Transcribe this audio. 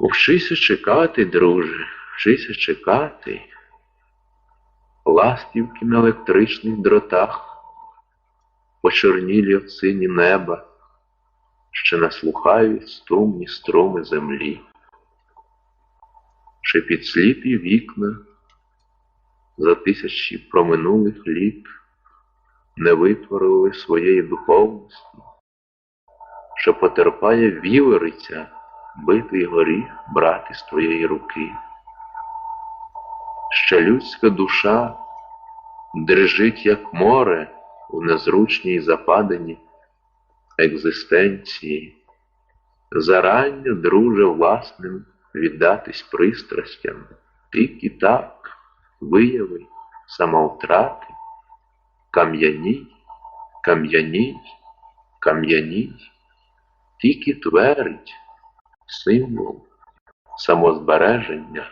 Вчися чекати, друже, вчися чекати. Ластівки на електричних дротах, почорнілі в сині неба, що наслухають струмні струми землі, чи під сліпі вікна за тисячі проминулих літ не витворили своєї духовності, що потерпає вівериця битий горіх брати з твоєї руки. Що людська душа дрижить, як море у незручній западині екзистенції, зарання, друже, власним віддатись пристрастям, тільки так вияви самовтрати, кам'яній, кам'яній, кам'яній, тільки твердь, символ самозбереження